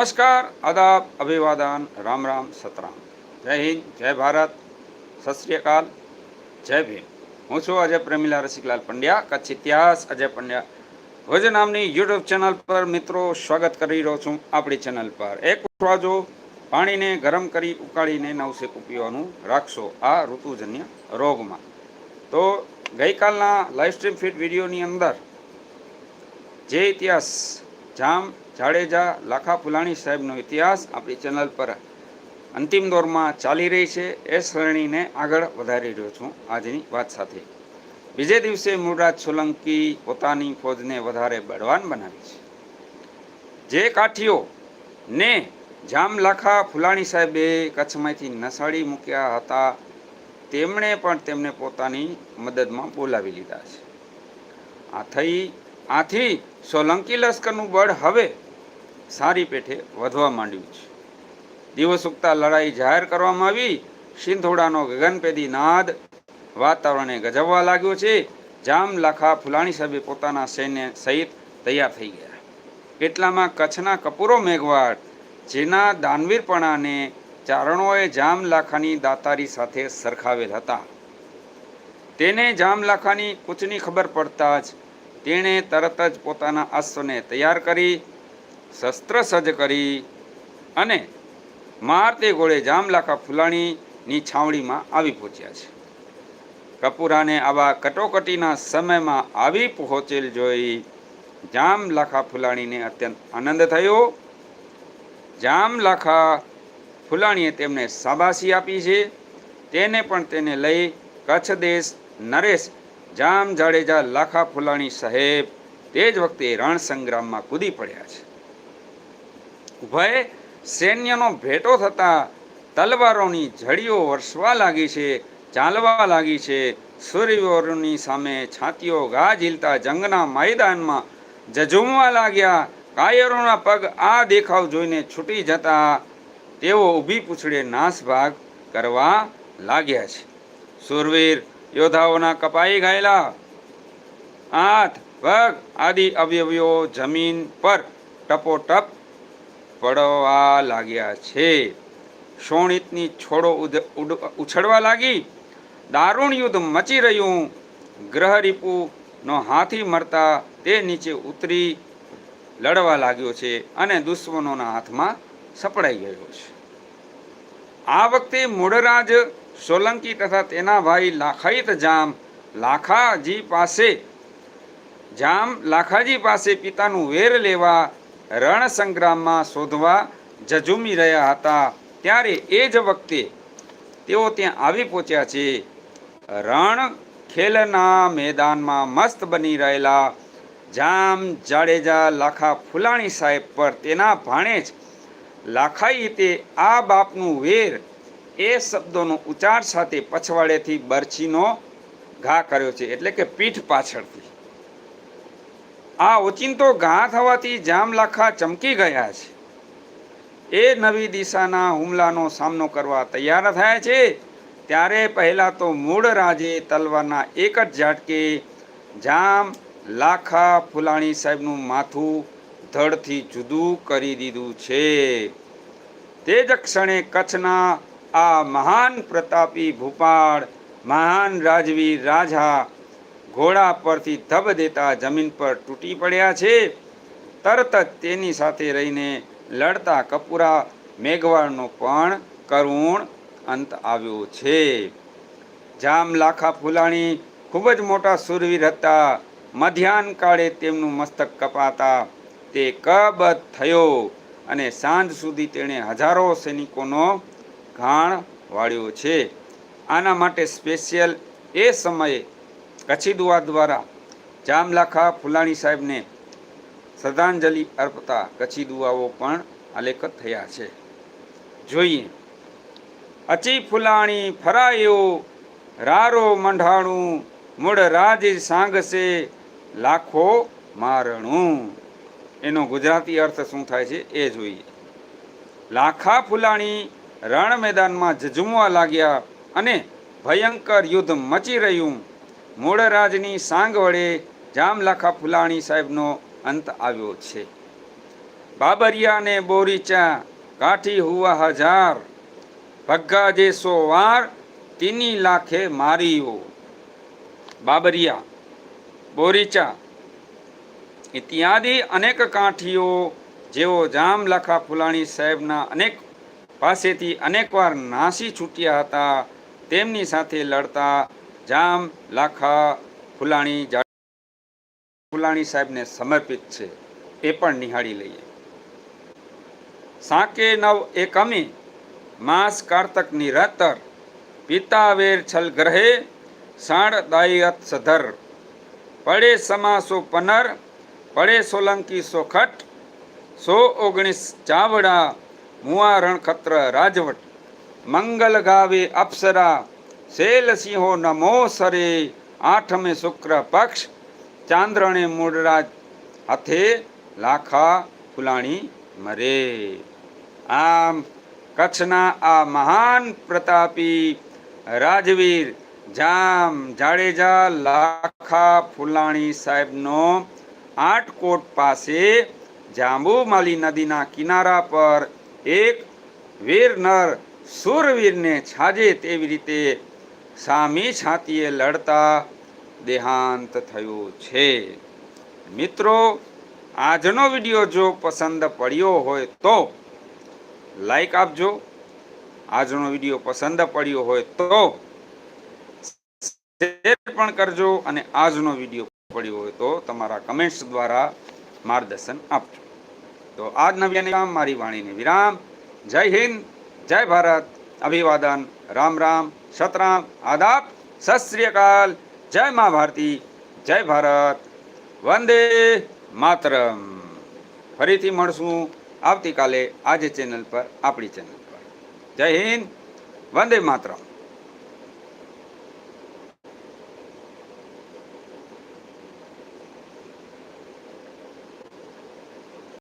નમસ્કાર, આદાબ, અભિવાદન, રામ રામ, સતરામ. જય હિન્દ, જય ભારત, સત શ્રી અકાલ, જય ભીમ. હું છું અજય પ્રેમીલા રસિકલાલ પંડ્યા, કચ્છ ઇતિહાસ અજય પંડ્યા ભોજ નામની યુટ્યુબ ચેનલ પર મિત્રો સ્વાગત કરી રહ્યો છું આપણી ચેનલ પર. એક જો પાણીને ગરમ કરી ઉકાળીને નવસેક પીવાનું રાખશો આ ઋતુજન્ય રોગમાં. તો ગઈકાલના લાઈવ સ્ટ્રીમ ફીટ વિડીયોની અંદર જે ઇતિહાસ જામ જાડેજા લાખા ફુલાણી સાહેબનો ઇતિહાસ આપણી ચેનલ પર અંતિમ દોરમાં ચાલી રહી છે. એ શ્રેણીને આગળ વધારી રહ્યો છું આજની વાત સાથે. બીજે દિવસે મૂળરાજ સોલંકી પોતાની ફોજને વધારે બળવાન બનાવી છે. જે કાઠીઓ ને જામ લાખા ફુલાણી સાહેબે કચ્છમાંથી નસાડી મૂક્યા હતા, તેમણે પણ તેમને પોતાની મદદમાં બોલાવી લીધા છે. આ થઈ આથી સોલંકી લશ્કરનું બળ હવે સારી પેઠે વધવા માંડ્યું છે. દિવસ ઉગતા લડાઈ જાહેર કરવામાં આવી. સિંધોડાનો ગગનપેદી નાદ વાતાવરણે ગજવવા લાગ્યો છે. જામ લાખા ફુલાણી સાહેબે પોતાના સૈન્ય સહિત તૈયાર થઈ ગયા. એટલામાં કચ્છના કપૂરો મેઘવાડ જેના દાનવીરપણાને ચારણોએ જામ લાખાની દાતારી સાથે સરખાવેલ હતા. તેને જામ લાખાની કૂચની ખબર પડતા જ તેણે તરત જ પોતાના અશ્વને તૈયાર કરી, શસ્ત્ર સજ્જ કરી અને મારતે ગોળે જામલાખા ફુલાણીની છાવણીમાં આવી પહોંચ્યા છે. કપૂરાને આવા કટોકટીના સમયમાં આવી પહોંચેલ જોઈ જામ લાખા ફુલાણીને અત્યંત આનંદ થયો. જામ લાખા ફુલાણીએ તેમને શાબાશી આપી છે. તેને પણ તેને લઈ કચ્છ દેશ નરેશ જામ જાડેજા લાખા ફુલાણી સાહેબ તે જ વખતે રણ સંગ્રામમાં કૂદી પડ્યા છે. ઉભય સૈન્યનો ભેટો થતા તલવારોની ઝડીઓ વરસવા લાગી છે, ચાલવા લાગી છે. સૂર્યવરોની સામે છાતીઓ ગા ઝીલતા જંગના મેદાનમાં જજુમવા લાગ્યા. કાયરોના પગ આ દેખાવ જોઈને છૂટી જતા તેઓ ઊભી પૂછડે નાસભાગ કરવા લાગ્યા છે. સુરવીર યોદ્ધાઓના કપાઈ ગયેલા. હાથ, પગ આદિ અવયવીઓ જમીન પર ટપોટપ પડવા લાગ્યા છે. શોણિતની છોડો ઉછળવા લાગી. દારૂણ યુદ્ધ મચી રહ્યું. ગ્રહરીપુનો હાથી મરતા તે નીચે ઉતરી લડવા લાગ્યો છે અને દુશ્મનોના હાથમાં સપડાઈ ગયો છે. આ વખતે મૂળરાજ સોલંકી તથા તેના ભાઈ લાખાઈત જામ લાખાજી પાસે, જામ લાખાજી પાસે પિતાનું વેર લેવા રણ સંગ્રામમાં શોધવા જજુમી રહ્યા હતા. ત્યારે એ જ વખતે તેઓ ત્યાં આવી પહોંચ્યા છે. રણ ખેલના મેદાનમાં મસ્ત બની રહેલા જામ જાડેજા લાખા ફુલાણી સાહેબ પર તેના ભાણેજ લાખાઈતે આ બાપનું વેર એ શબ્દોનો ઉચ્ચાર સાથે પછવાડેથી બરછીનો ઘા કર્યો છે, એટલે કે પીઠ પાછળથી. આ ઓચિંતો ઘા થવાથી જામલાખા ચમકી ગયા છે. એ નવી દિશાના હુમલાનો સામનો કરવા તૈયાર થયા છે. ત્યારે પહેલાં તો મૂળ રાજે તલવારના એક જ ઝાટકે જામ લાખા ફુલાણી સાહેબનું માથું ધડથી જુદું કરી દીધું છે. તે જ ક્ષણે કચ્છના આ મહાન પ્રતાપી ભૂપાળ, મહાન રાજવીર રાજા ઘોડા પરથી ધબ દેતા જમીન પર તૂટી પડ્યા છે. તરત જ તેની સાથે રહીને લડતા કપૂરા મેઘવાળનો પણ કરુણ અંત આવ્યો છે. જામ લાખા ફુલાણી, ખૂબ જ મોટા સુરવીર હતા. મધ્યાહન કાળે તેમનું મસ્તક કપાતા તે કબત થયો અને સાંજ સુધી તેણે હજારો સૈનિકોનો ઘાણ વાળ્યો છે. આના માટે સ્પેશિયલ એ સમયે કચ્છી દુવા દ્વારા જામલાખા ફુલાણી સાહેબને શ્રદ્ધાંજલિ અર્પતા કચ્છી દુવાઓ પણ આલેખત થયા છે. જોઈએ. અચી ફુલાણી ફરાયો, રારો મંઢાણું, મૂળ રાજ સાંગસે લાખો મારણું. એનો ગુજરાતી અર્થ શું થાય છે? એ જોઈએ. લાખા ફુલાણી રણ મેદાનમાં ઝઝુમવા લાગ્યા અને ભયંકર યુદ્ધ મચી રહ્યું. મૂળરાજની સાંગ વડે જામલાખા ફુલાણી સાહેબનો અંત આવ્યો છે. બાબરિયા ને બોરીચા, કાઠી હુવા હજાર, ભગ્ગા જે સો વાર તીની લાખે મારીઓ બાબરિયા, બોરીચા ઇત્યાદિ અનેક કાંઠીઓ જેઓ જામલાખા ફુલાણી સાહેબના અનેક પાસેથી અનેકવાર નાસી છૂટ્યા હતા. તેમની સાથે લડતા જામ લાખા ફુલાણી ફુલાણી સાહેબને સમર્પિત છે. એ પણ નિહાળી લઈએ. સાકે નવ એકમી માસ કારતકની રતર પિતાવેર છલ ગ્રહે સાણ દાયત સધર. પડે સમાસો પનર, પડે સોલંકી સોખટ સો ઓગણીસ ચાવડા મુવા રણખત્ર રાજવટ. મંગલ ગાવે અપ્સરા. શેલ સિંહો નમો સરે. આઠમે શુક્ર પક્ષ. ચાંદ્રણે મૂળરાજ હાથે લાખા ફુલાણી મરે. આમ કચ્છના આ મહાન પ્રતાપી રાજવીર જામ જાડેજા લાખા ફુલાણી સાહેબનો આટકોટ પાસે જાંબુમાલી નદીના કિનારા પર એક વીર નર સુરવીરને છાજે તેવી રીતે સામી છાતીએ લડતા દેહાંત થયું છે. મિત્રો, આજનો વીડિયો જો પસંદ પડ્યો હોય તો લાઈક આપજો. આજનો વીડિયો પસંદ પડ્યો હોય તો શેર પણ કરજો અને આજનો વીડિયો પડ્યો હોય તો તમારા કમેન્ટ્સ દ્વારા માર્ગદર્શન આપજો. તો આજ નવ્યાની કામ મારી વાણીને વિરામ. જય હિન્દ, જય ભારત. અભિવાદન. રામ રામ. સતરામ. આદાબ. સત જય મા ભારતી. જય ભારત. વંદે માતરમ. ફરીથી મળશું આવતીકાલે આજે ચેનલ પર, આપણી ચેનલ પર. જય હિન્દ. વંદે માતરમ.